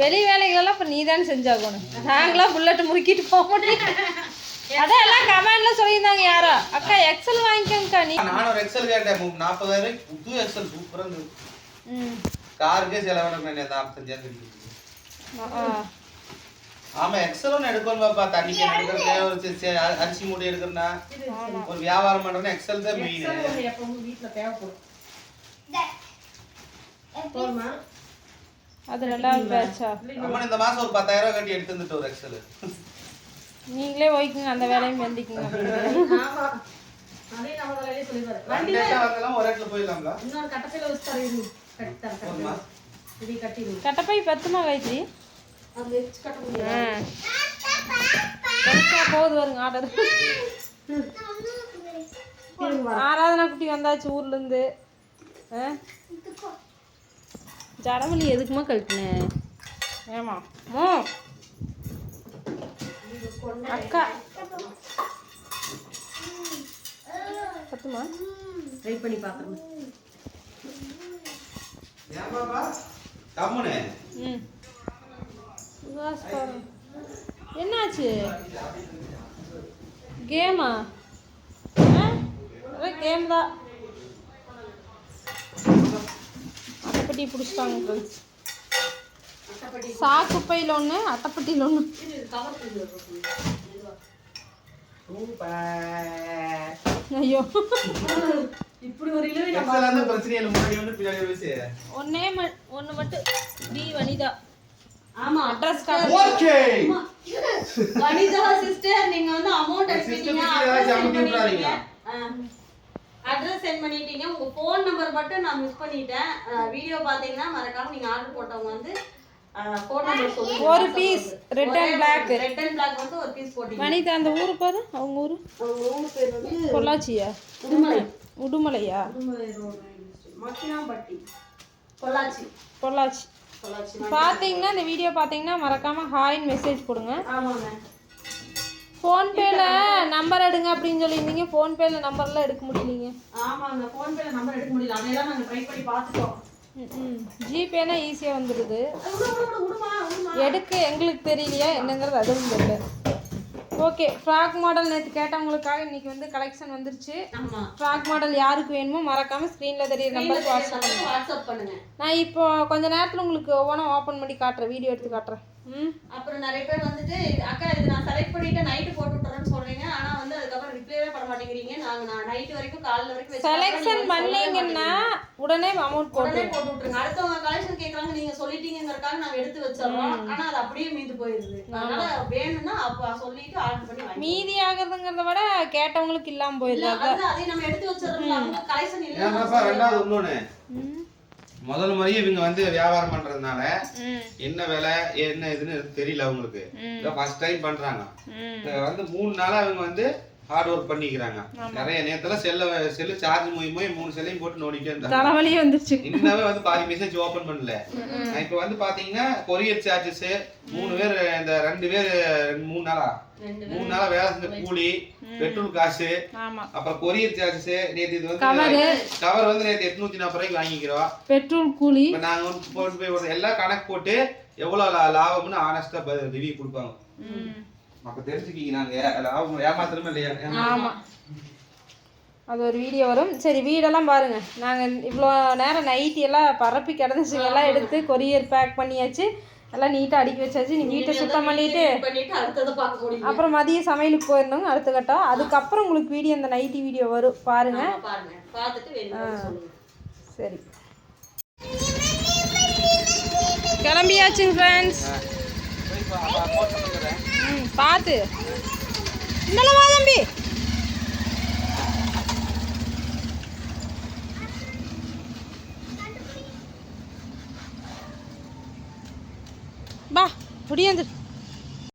வெளி வேலைகளெல்லாம் இப்போ நீ தானே செஞ்சாகணும். நாங்களாம் புல்லட் முறுக்கிட்டு போக முடியும் அதான் எல்லாம் கமெண்ட்ல சொல்லியிருந்தாங்க யாரோ. அக்கா எக்ஸல் வாங்கிக்கோங்கக்கா நீ. நானும் ஒரு எக்ஸல் கேட்டேன். நாற்பதாயிரம் புது எக்ஸல் சூப்பரா இருந்தது. ம். காருக்கே நாற்பத்தஞ்சாயிரம் இருக்கு. ஆ, ஆ. ஆமா எக்ஸல் ஒன்று எடுக்கணும் பாப்பா. தண்ணி எடுக்கிறது ஒரு அரிசி. மூட்டை எடுக்கிறனா ஒரு வியாபாரம் பண்றேன்னா எக்ஸல் தான் மெயின் வீட்டில் தேவைப்படும். போதுமா அது ரெண்டாவது பேட்சா அம்மா இந்த மாசம் ஒரு பத்தாயிரம் கட்டி எடுத்து வந்துட்டு ஒரு எக்ஸல் நீங்களே ஓய்க்குங்க அந்த வேலையும் வெந்திக்குங்க கட்டப்பை பத்துமா காயத்ரி போகுது வருங்க ஆர்டர் ஆராதனா குட்டி வந்தாச்சு ஊர்ல இருந்து. ஆ? ஜடமணி எதுக்குமா கழட்டினேன் ஏமா ஓ அக்கா. பத்துமா ட்ரை பண்ணி பார்க்குறேன் ம். என்னாச்சு? கேமா? கேம் தான். அட்டைப்பட்டி பிடிச்சிட்டாங்க ஃப்ரெண்ட்ஸ் சாக்குப்பையில் ஒன்று அட்டைப்பட்டியில் ஒன்று ஐயோ. இப்படி ஒரு இழுவை எக்ஸல் அந்த பிரச்சனை இல்லை. முன்னாடி வந்து பின்னாடி வயசு ஒன்னே ம ஒன்று மட்டும். டி வனிதா. ஆமா. Address card okay Vanitha sister நீங்க வந்து அமௌண்ட் Sister அட்ரஸ் சென்ட் பண்ணிட்டீங்க. உங்க ஃபோன் நம்பர் மட்டும் நான் மிஸ் பண்ணிட்டேன். வீடியோ பாத்தீங்கன்னா மறக்காம நீங்க ஆர்டர் போட்டவங்க வந்து ஃபோன் நம்பர் சொல்லுங்க. ஒரு black. ரெட் அண்ட் பிளாக் வந்து ஒரு பீஸ் போட்டீங்க. வனிதா அந்த ஊர் பாரு அவங்க ஊர்? அவங்க மூணு பேர் வந்து பொள்ளாச்சியா? உடுமலை. உடுமலையா? உடுமலை ரோடு மக்கினாம்பட்டி. பொள்ளாச்சி. பொள்ளாச்சி. பார்த்தீங்கன்னா இந்த வீடியோ பார்த்தீங்கன்னா மறக்காம ஹாய்னு மெசேஜ் கொடுங்க. ஆமாங்க. ஃபோன்பேல நம்பர் எடுங்க அப்படின்னு சொல்லியிருந்தீங்க. ஃபோன்பேல நம்பர்லாம் எடுக்க முடியலீங்க. ஆமாங்க ஃபோன்பேல நம்பர் எடுக்க முடியல. அதையெல்லாம் நாங்க ட்ரை பண்ணி பார்த்துட்டோம். ஜிபேனா ஈஸியாக வந்துடுது எடுக்க எங்களுக்கு தெரியலையா என்னங்கிறது அதுவும் தெரியல. ஓகே ஃப்ராக் மாடல் நேற்று கேட்டவங்களுக்காக இன்னைக்கு வந்து கலெக்ஷன் வந்துருச்சு. ஃப்ராக் மாடல் யாருக்கு வேணுமோ மறக்காம ஸ்க்ரீனில் தெரியுற நம்பருக்கு வாட்ஸ்அப் பண்ணுங்க. நான் இப்போ கொஞ்ச நேரத்தில் உங்களுக்கு ஒவ்வொன்றா ஓப்பன் பண்ணி காட்டுறேன். வீடியோ எடுத்து காட்டுறேன். அப்புறம் நிறைய பேர் வந்துட்டு அக்கா இது நான் செலக்ட் பண்ணிட்டு நைட்டு போட்டு விட்டுறேன்னு சொல்றீங்க ஆனா வந்து அதுக்கப்புறம் ரிப்ளைவே பண்ண மாட்டேங்கிறீங்க நாங்க நான் நைட் வரைக்கும் காலைல வரைக்கும் வச்சு செலெக்ஷன் பண்ணீங்கன்னா உடனே அமௌண்ட் போட்டு உடனே போட்டு விட்டுருங்க. அடுத்தவங்க கலெக்ஷன் கேக்குறாங்க நீங்க சொல்லிட்டீங்கங்கறக்காக நாங்க எடுத்து வச்சிடறோம். ஆனா அது அப்படியே மீந்து போயிருது. அதனால வேணும்னா அப்ப சொல்லிட்டு ஆர்டர் பண்ணி வாங்கி மீதி ஆகுறதுங்கிறத விட கேட்டவங்களுக்கு இல்லாமல் போயிடுது அதான் அதை நம்ம எடுத்து வச்சிடறோம் அவங்க கலெக்ஷன் இல்ல ரெண்டாவது இன்னொன்னு. முதல் முறையே இவங்க வந்து வியாபாரம் பண்றதுனால என்ன விலை என்ன இதுன்னு தெரியல அவங்களுக்கு. ஃபர்ஸ்ட் டைம் பண்றாங்க. வந்து மூணு நாளா அவங்க வந்து ஹார்ட் ஒர்க் பண்ணிக்கிறாங்க. நிறைய நேரத்துல செல்ல செல்லு சார்ஜ் மூவி மூணு செல்லையும் போட்டு நோண்டிட்டே இருந்தாங்க. தலைவலியே வந்துருச்சு. இன்னமே வந்து பாதி மெசேஜ் ஓபன் பண்ணல. இப்ப வந்து பாத்தீங்கன்னா கொரியர் சார்ஜஸ் மூணு பேர் இந்த ரெண்டு பேர் மூணு நாளா? மூணு நாளா வேலை செஞ்ச கூலி பெட்ரோல் காசு அப்புறம் கொரியர் சார்ஜஸ் நேத்து இது வந்து கவரு. வந்து நேத்து எட்நூத்தி நாற்பது ரூபாய்க்கு வாங்கிக்கிறோம். பெட்ரோல் கூலி. நாங்க வந்து போட்டு போய் எல்லாம் கணக்கு போட்டு எவ்வளவு லாபம்னு ஆனஸ்டா ரிவ்யூ கொடுப்பாங்க. அப்ப தெரிஞ்சுக்கிங்க நாங்க இல்லையா? ஆமாம் அது ஒரு வீடியோ வரும். சரி வீடெல்லாம் பாருங்க. நாங்கள் இவ்வளோ நேரம் நைட்டி எல்லாம் பரப்பி கிடந்துச்சு எல்லாம் எடுத்து கொரியர் பேக் பண்ணியாச்சு. எல்லாம் நீட்டாக அடுக்கி வச்சாச்சு. நீ வீட்டை சுத்தம் பண்ணிட்டு அப்புறம் மதிய சமையலுக்கு போயிருந்தோங்க அடுத்த கட்டம். அதுக்கப்புறம் உங்களுக்கு வீடியோ அந்த நைட்டி வீடியோ வரும். பாருங்க. பாருங்க. பார்த்துட்டு வேணும் சொல்லுங்க. சரி. கிளம்பியாச்சுங்க ஃப்ரெண்ட்ஸ் பார்த்து இந்தளவா தம்பி. பா புடியாந்து